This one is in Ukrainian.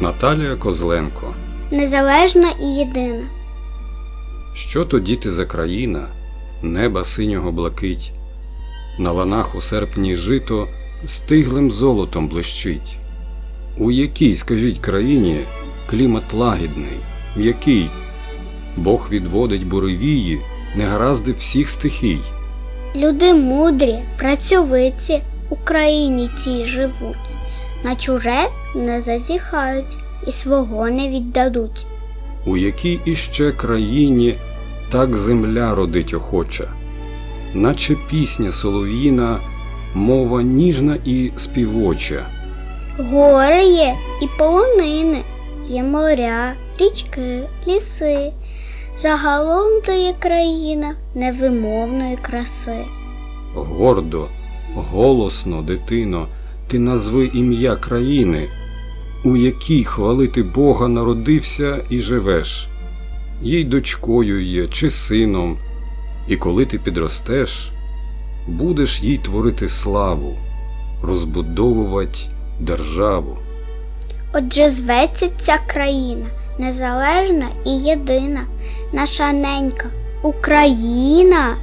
Наталія Козленко. незалежна і єдина. Що то діти за країна, неба синього блакить, на ланах у серпні жито стиглим золотом блищить. У якій, скажіть, країні клімат лагідний, в якій Бог відводить буревії, негаразди всіх стихій. Люди мудрі, працьовиті у країні цій живуть, на чуже не зазіхають і свого не віддадуть. У якій іще країні так земля родить охоча, наче пісня солов'їна, мова ніжна і співоча. Гори є і полонини, є моря, річки, ліси. Загалом то є країна невимовної краси. Гордо, голосно, дитино, ти назви ім'я країни, у якій хвалити Бога народився і живеш, їй дочкою є чи сином, і коли ти підростеш, будеш їй творити славу, розбудовувати державу. Отже, зветься ця країна незалежна і єдина, наша ненька Україна.